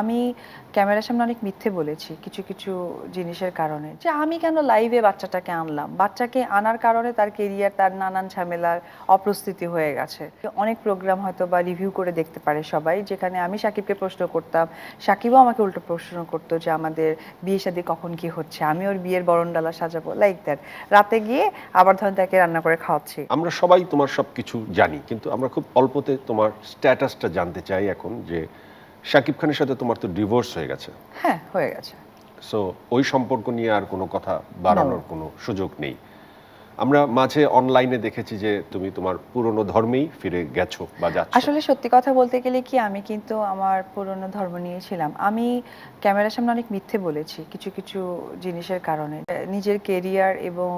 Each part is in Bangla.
আমি ক্যামেরার সামনে অনেক মিথ্যে বলেছি কিছু কিছু জিনিসের কারণে। যে আমি কেন লাইভে বাচ্চাটাকে আনলাম? বাচ্চাকে আনার কারণে তার কেরিয়ার তার নানান ঝামেলার অপ্রস্তুতি হয়ে গেছে। অনেক প্রোগ্রাম হয়তো বা রিভিউ করে দেখতে পারে সবাই, যেখানে আমি সাকিবকে প্রশ্ন করতাম, সাকিবও আমাকে উল্টো প্রশ্ন করতো যে আমাদের বিয়ে শাদী কখন কি হচ্ছে? আমি ওর বিয়ের বরণডালা সাজাবো লাইক দ্যাট রাতে গিয়ে আবার ধরেন তাকে রান্না করে খাওয়াচ্ছি। আমরা সবাই তোমার সব কিছু জানি, কিন্তু আমরা খুব অল্পতে তোমার স্ট্যাটাসটা জানতে চাই এখন যে শাকিব খানের সাথে তোমার তো ডিভোর্স হয়ে গেছে। হ্যাঁ হয়ে গেছে। সো ওই সম্পর্ক নিয়ে আর কোনো কথা বাড়ানোর কোনো সুযোগ নেই। আমরা মাঝে অনলাইনে দেখেছি যে তুমি তোমার পুরনো ধর্মেই ফিরে গেছো বা যাচ্ছ। আসলে সত্যি কথা বলতে গেলে কি, আমি কিন্তু আমার পুরনো ধর্ম নিয়েছিলাম আমি ক্যামেরার সামনে অনেক মিথ্যে বলেছি কিছু কিছু জিনিসের কারণে। নিজের কেরিয়ার এবং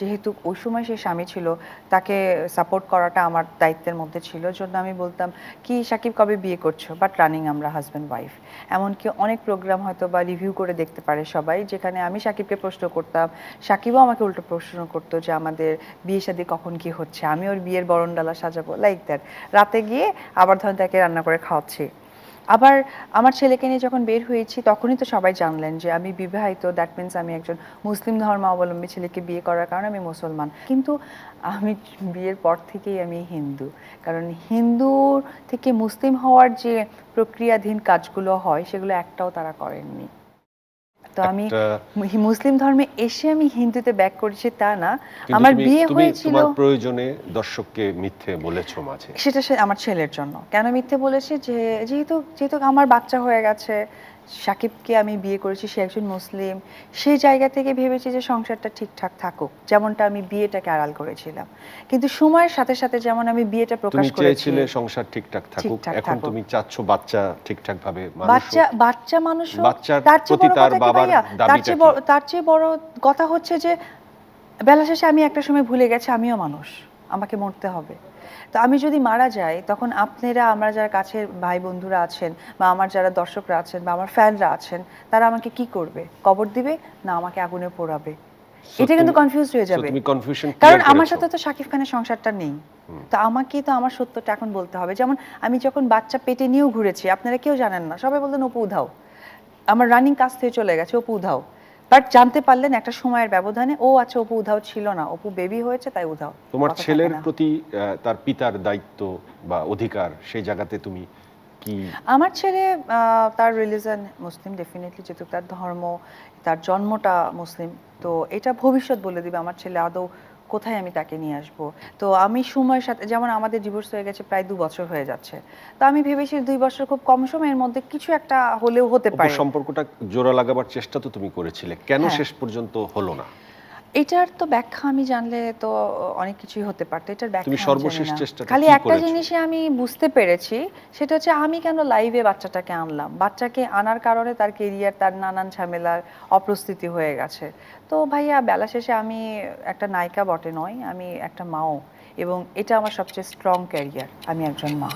যেহেতু ওই সময় সে স্বামী ছিল, তাকে সাপোর্ট করাটা আমার দায়িত্বের মধ্যে ছিল। জন্য আমি বলতাম, কি সাকিব, কবে বিয়ে করছ? বাট রানিং আমরা হাজব্যান্ড ওয়াইফ এমনকি অনেক প্রোগ্রাম হয়তো বা রিভিউ করে দেখতে পারে সবাই, যেখানে আমি সাকিবকে প্রশ্ন করতাম, সাকিবও আমাকে উল্টো প্রশ্ন করতো যে আমাদের বিয়ে শাদী কখন কি হচ্ছে? আমি ওর বিয়ের বরণডালা সাজাবো লাইক দ্যাট রাতে গিয়ে আবার ধরেন তাকে রান্না করে খাওয়াচ্ছি। আবার আমার ছেলেকে নিয়ে যখন বের হয়েছি, তখনই তো সবাই জানলেন যে আমি বিবাহিত দ্যাট মিন্স আমি একজন মুসলিম ধর্মাবলম্বী ছেলেকে বিয়ে করার কারণে আমি মুসলমান। কিন্তু আমি বিয়ের পর থেকেই আমি হিন্দু। কারণ হিন্দুর থেকে মুসলিম হওয়ার যে প্রক্রিয়াধীন কাজগুলো হয়, সেগুলো একটাও তারা করেননি। তো আমি হি- মুসলিম ধর্মে এসে আমি হিন্দুতে ব্যাক করেছি তা না। আমার বিয়ে হয়েছিল তোমার প্রয়োজনে দর্শককে মিথ্যে বলেছ মাঝে। সেটা সে আমার ছেলের জন্য। কেন মিথ্যে বলেছি? যে যেহেতু যেহেতু আমার বাচ্চা হয়ে গেছে সাকিবকে আমি বিয়ে করেছি সে একজন মুসলিম। সেই জায়গা থেকে ভেবেছি যে সংসারটা ঠিকঠাক থাকুক যেমনটা আমি বিয়েটাকে আড়াল করেছিলাম। কিন্তু সময়ের সাথে সাথে যেমন আমি বিয়েটা প্রকাশ করেছি সংসার ঠিকঠাক থাকুক এখন তুমি চাচ্ছ বাচ্চা ঠিকঠাক ভাবে বাচ্চা বাচ্চা মানুষ তার চেয়ে বড় তার কথা বাবার তার চেয়ে তার চেয়ে বড় কথা হচ্ছে যে বেলা শেষে আমি একটা সময় ভুলে গেছি আমিও মানুষ। আমাকে মরতে হবে। তো আমি যদি মারা যাই তখন আপনারা আমরা যারা কাছের ভাই বন্ধুরা আছেন বা আমার যারা দর্শকরা আছেন বা আমার ফ্যানরা আছেন তারা আমাকে কি করবে? কবর দিবে না আমাকে আগুনে পোড়াবে? এটা কিন্তু কনফিউজ হয়ে যাবে। কারণ আমার সাথে তো শাকিব খানের সংসারটা নেই। তো আমাকে তো আমার সত্যটা এখন বলতে হবে। যেমন আমি যখন বাচ্চা পেটে নিয়েও ঘুরেছি আপনারা কেউ জানেন না সবাই বলতেন অপু উধাও। আমার রানিং কাজ থেকে চলে গেছে অপু উধাও। বাট জানতে পারলেন একটা সময়ের ব্যবধানে ও আচ্ছা অপু উধাও ছিল না অপু বেবি হয়েছে তাই উধাও। তোমার ছেলের প্রতি তার পিতার দায়িত্ব বা অধিকার সেই জায়গাতে তুমি কি আমার ছেলে আহ, তার রিলিজন মুসলিম ডেফিনেটলি যেহেতু তার ধর্ম তার জন্মটা মুসলিম তো এটা ভবিষ্যৎ বলে দিবে। আমার ছেলে আদৌ কোথায় আমি তাকে নিয়ে আসব? তো আমি সময়ের সাথে যেমন আমাদের ডিভোর্স হয়ে গেছে প্রায় দু বছর হয়ে যাচ্ছে। তো আমি ভেবেছি দুই বছর খুব কম সময়ের মধ্যে কিছু একটা হলেও হতে পারে। সম্পর্কটা জোড়া লাগাবার চেষ্টা তো তুমি করেছিলে। কেন হ্যাঁ। শেষ পর্যন্ত হলো না? এটার তো ব্যাখ্যা আমি জানলে তো অনেক কিছুই হতে পারতো। এটার ব্যাখ্যা তুমি সর্বশেষ। চেষ্টাটা খালি একটা জিনিসই আমি বুঝতে পেরেছি সেটা হচ্ছে আমি কেন লাইভে বাচ্চাটাকে আনলাম? বাচ্চাকে আনার কারণে তার কেরিয়ার তার নানান ঝামেলার অপ্রস্তুতি হয়ে গেছে। তো ভাইয়া বেলা শেষে আমি একটা নায়িকা বটে নয় আমি একটা মাও এবং এটা আমার সবচেয়ে স্ট্রং ক্যারিয়ার আমি একজন মা।